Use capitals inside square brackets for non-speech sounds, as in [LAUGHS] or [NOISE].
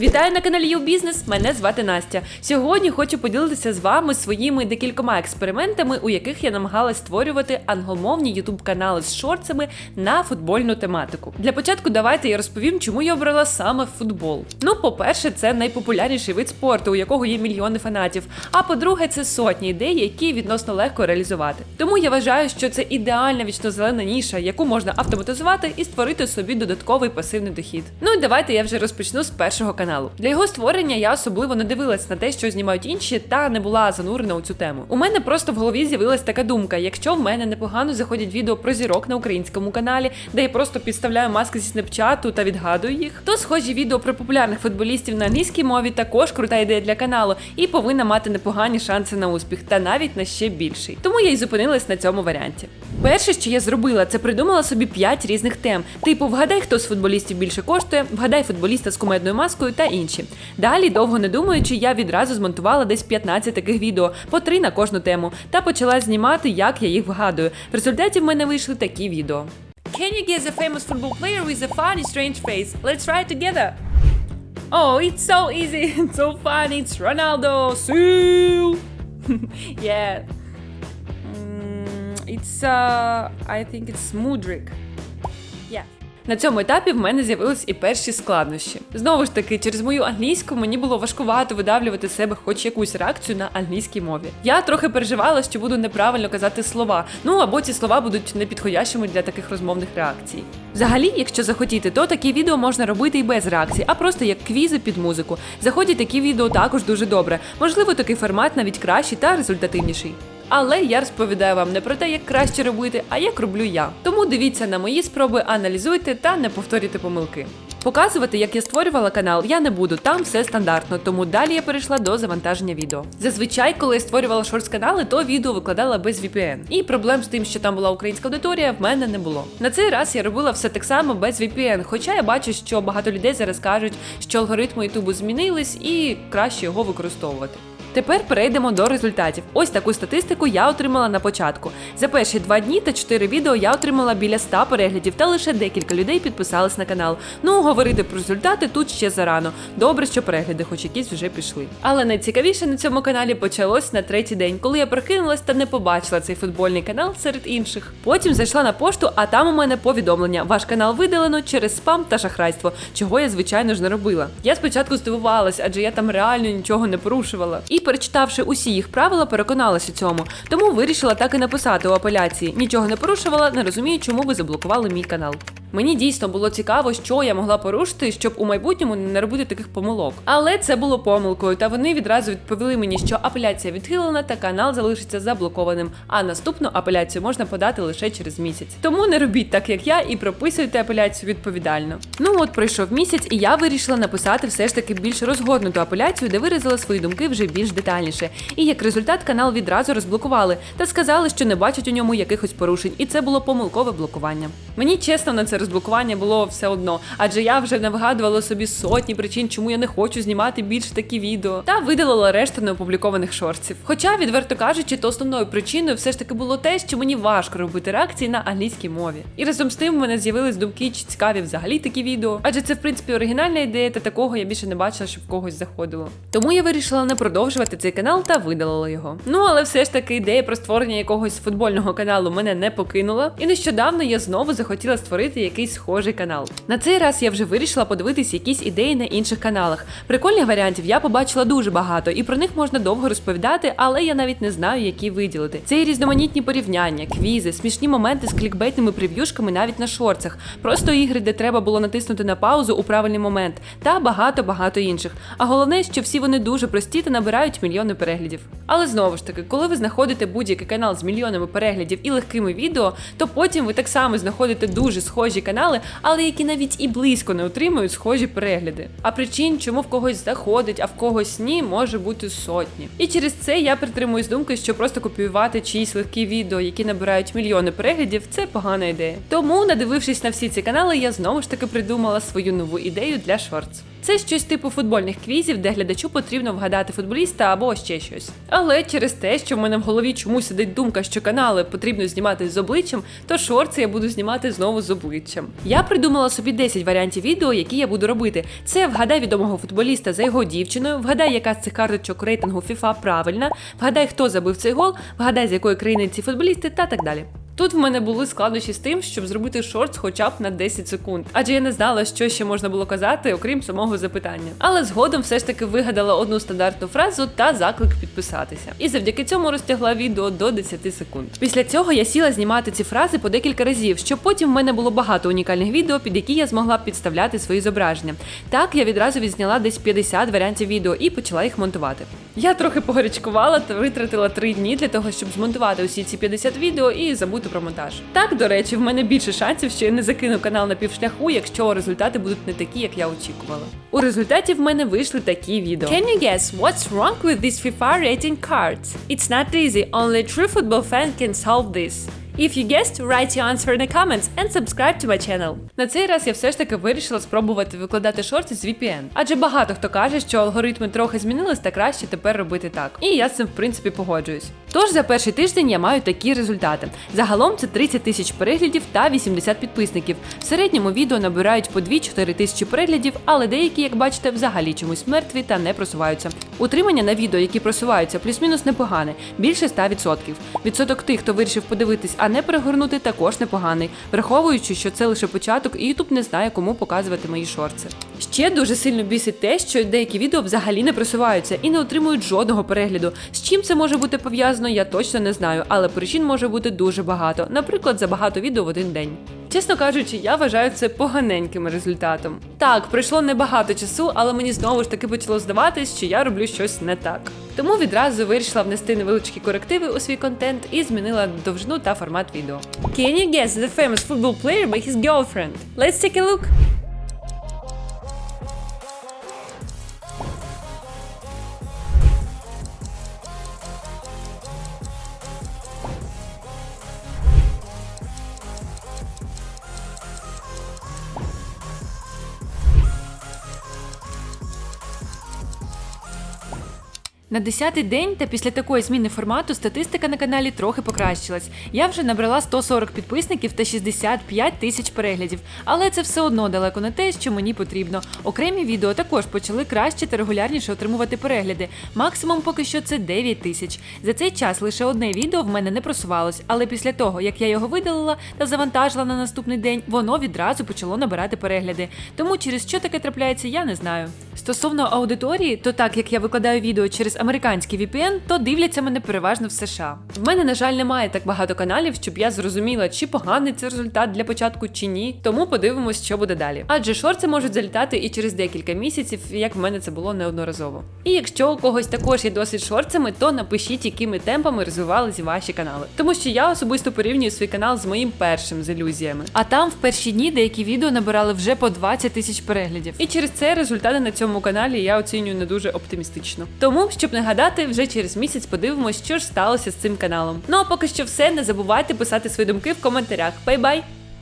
Вітаю на каналі Юбізнес. Мене звати Настя. Сьогодні хочу поділитися з вами своїми декількома експериментами, у яких я намагалась створювати англомовні ютуб канали з шорцами на футбольну тематику. Для початку давайте я розповім, чому я обрала саме футбол. Ну, по-перше, це найпопулярніший вид спорту, у якого є мільйони фанатів. А по-друге, це сотні ідей, які відносно легко реалізувати. Тому я вважаю, що це ідеальна вічнозелена ніша, яку можна автоматизувати і створити собі додатковий пасивний дохід. Ну і давайте я вже розпочну з першого каналу. Для його створення я особливо не дивилась на те, що знімають інші, та не була занурена у цю тему. У мене просто в голові з'явилась така думка: якщо в мене непогано заходять відео про зірок на українському каналі, де я просто підставляю маски зі снепчату та відгадую їх, то схожі відео про популярних футболістів на англійській мові також крута ідея для каналу і повинна мати непогані шанси на успіх, та навіть на ще більший. Тому я й зупинилась на цьому варіанті. Перше, що я зробила, це придумала собі 5 різних тем. Типу, вгадай, хто з футболістів більше коштує, вгадай футболіста з кумедною маскою та інші. Далі, довго не думаючи, я відразу змонтувала десь 15 таких відео, по 3 на кожну тему, та почала знімати, як я їх вгадую. В результаті в мене вийшли такі відео. Can you guess a famous football player with a funny strange face? Let's try it together. Oh, it's so easy. It's so funny. It's Ronaldo. Sue. yeah. Mm, it's uh, I think it's Mudrik. На цьому етапі в мене з'явились і перші складнощі. Знову ж таки, через мою англійську мені було важкувато видавлювати себе хоч якусь реакцію на англійській мові. Я трохи переживала, що буду неправильно казати слова, ну або ці слова будуть непідходящими для таких розмовних реакцій. Взагалі, якщо захотіти, то такі відео можна робити і без реакцій, а просто як квізи під музику. Заходять такі відео також дуже добре. Можливо, такий формат навіть кращий та результативніший. Але я розповідаю вам не про те, як краще робити, а як роблю я. Тому дивіться на мої спроби, аналізуйте та не повторюйте помилки. Показувати, як я створювала канал, я не буду, там все стандартно, тому далі я перейшла до завантаження відео. Зазвичай, коли я створювала шортс канали, то відео викладала без VPN. І проблем з тим, що там була українська аудиторія, в мене не було. На цей раз я робила все так само без VPN, хоча я бачу, що багато людей зараз кажуть, що алгоритми Ютубу змінились і краще його використовувати. Тепер перейдемо до результатів. Ось таку статистику я отримала на початку. За перші два дні та чотири відео я отримала біля 100 переглядів, та лише декілька людей підписались на канал. Ну, говорити про результати тут ще зарано. Добре, що перегляди, хоч якісь вже пішли. Але найцікавіше на цьому каналі почалось на третій день, коли я прокинулась та не побачила цей футбольний канал серед інших. Потім зайшла на пошту, а там у мене повідомлення: ваш канал видалено через спам та шахрайство, чого я звичайно ж не робила. Я спочатку здивувалась, адже я там реально нічого не порушувала. І перечитавши усі їх правила, переконалася цьому. Тому вирішила так і написати у апеляції. Нічого не порушувала, не розумію, чому ви заблокували мій канал. Мені дійсно було цікаво, що я могла порушити, щоб у майбутньому не робити таких помилок. Але це було помилкою, та вони відразу відповіли мені, що апеляція відхилена та канал залишиться заблокованим. А наступну апеляцію можна подати лише через місяць. Тому не робіть так, як я, і прописуйте апеляцію відповідально. Ну от пройшов місяць, і я вирішила написати все ж таки більш розгорнуту апеляцію, де виразила свої думки вже більш детальніше. І як результат канал відразу розблокували та сказали, що не бачать у ньому якихось порушень, і це було помилкове блокування. Мені чесно на це розблокування було все одно, адже я вже не вигадувала собі сотні причин, чому я не хочу знімати більше такі відео, та видалила решту неопублікованих шортсів. Хоча, відверто кажучи, то основною причиною все ж таки було те, що мені важко робити реакції на англійській мові. І разом з тим в мене з'явились думки, чи цікаві взагалі такі відео, адже це в принципі оригінальна ідея, та такого я більше не бачила, щоб в когось заходило. Тому я вирішила не продовжувати цей канал та видалила його. Ну але все ж таки ідея про створення якогось футбольного каналу мене не покинула. І нещодавно я знову захотіла створити якийсь схожий канал. На цей раз я вже вирішила подивитись якісь ідеї на інших каналах. Прикольних варіантів я побачила дуже багато, і про них можна довго розповідати, але я навіть не знаю, які виділити. Це і різноманітні порівняння, квізи, смішні моменти з клікбейтними прев'юшками навіть на шорцах, просто ігри, де треба було натиснути на паузу у правильний момент, та багато-багато інших. А головне, що всі вони дуже прості та набирають мільйони переглядів. Але знову ж таки, коли ви знаходите будь-який канал з мільйонами переглядів і легкими відео, то потім ви так само знаходите дуже схожі канали, але які навіть і близько не отримують схожі перегляди. А причин, чому в когось заходить, а в когось ні, може бути сотні. І через це я притримуюсь думки, що просто копіювати чиїсь легкі відео, які набирають мільйони переглядів, це погана ідея. Тому, надивившись на всі ці канали, я знову ж таки придумала свою нову ідею для шортс. Це щось типу футбольних квізів, де глядачу потрібно вгадати футболіста або ще щось. Але через те, що в мене в голові чомусь сидить думка, що канали потрібно знімати з обличчям, то шорти я буду знімати знову з обличчям. Я придумала собі 10 варіантів відео, які я буду робити. Це вгадай відомого футболіста за його дівчиною, вгадай, яка з цих карточок рейтингу FIFA правильна, вгадай, хто забив цей гол, вгадай, з якої країни ці футболісти та так далі. Тут в мене були складнощі з тим, щоб зробити шортс хоча б на 10 секунд, адже я не знала, що ще можна було казати, окрім самого запитання. Але згодом все ж таки вигадала одну стандартну фразу та заклик підписатися. І завдяки цьому розтягла відео до 10 секунд. Після цього я сіла знімати ці фрази по декілька разів, щоб потім в мене було багато унікальних відео, під які я змогла підставляти свої зображення. Так я відразу відзняла десь 50 варіантів відео і почала їх монтувати. Я трохи [LAUGHS] погарячкувала та витратила 3 дні для того, щоб змонтувати усі ці 50 відео і забути про монтаж. Так, до речі, в мене більше шансів, що я не закину канал на півшляху, якщо результати будуть не такі, як я очікувала. У результаті в мене вийшли такі відео. Can you guess what's wrong with these FIFA rating cards? It's not easy. Only true football fan can solve this. If you guessed, write your answer in the comments and subscribe to my channel. На цей раз я все ж таки вирішила спробувати викладати шорти з VPN. Адже багато хто каже, що алгоритми трохи змінились та краще тепер робити так. І я з цим в принципі погоджуюсь. Тож за перший тиждень я маю такі результати. Загалом це 30 тисяч переглядів та 80 підписників. В середньому відео набирають по 2-4 тисячі переглядів, але деякі, як бачите, взагалі чомусь мертві та не просуваються. Утримання на відео, які просуваються, плюс-мінус непогане, більше 100%. Відсоток тих, хто вирішив подивитись, а не перегорнути, також непоганий, враховуючи, що це лише початок, і YouTube не знає, кому показувати мої шорти. Ще дуже сильно бісить те, що деякі відео взагалі не просуваються і не отримують жодного перегляду. З чим це може бути пов'язано, я точно не знаю, але причин може бути дуже багато. Наприклад, за багато відео в один день. Чесно кажучи, я вважаю це поганеньким результатом. Так, пройшло небагато часу, але мені знову ж таки почало здаватись, що я роблю щось не так. Тому відразу вирішила внести невеличкі корективи у свій контент і змінила довжину та формат відео. Can you guess the famous football player by his girlfriend? Let's take a look. На 10-й день та після такої зміни формату статистика на каналі трохи покращилась. Я вже набрала 140 підписників та 65 тисяч переглядів, але це все одно далеко не те, що мені потрібно. Окремі відео також почали краще та регулярніше отримувати перегляди. Максимум поки що це 9 тисяч. За цей час лише одне відео в мене не просувалось, але після того, як я його видалила та завантажила на наступний день, воно відразу почало набирати перегляди. Тому через що таке трапляється, я не знаю. Стосовно аудиторії, то так як я викладаю відео через американський VPN, то дивляться мене переважно в США. В мене, на жаль, немає так багато каналів, щоб я зрозуміла, чи поганий це результат для початку, чи ні. Тому подивимось, що буде далі. Адже шорти можуть залітати і через декілька місяців, як в мене це було неодноразово. І якщо у когось також є досвід з шорцами, то напишіть, якими темпами розвивались ваші канали. Тому що я особисто порівнюю свій канал з моїм першим з ілюзіями. А там в перші дні деякі відео набирали вже по 20 тисяч переглядів. І через це результати на цьому каналі я оцінюю не дуже оптимістично. Тому, щоб не гадати, вже через місяць подивимось, що ж сталося з цим каналом. Ну а поки що все. Не забувайте писати свої думки в коментарях. Бай-бай!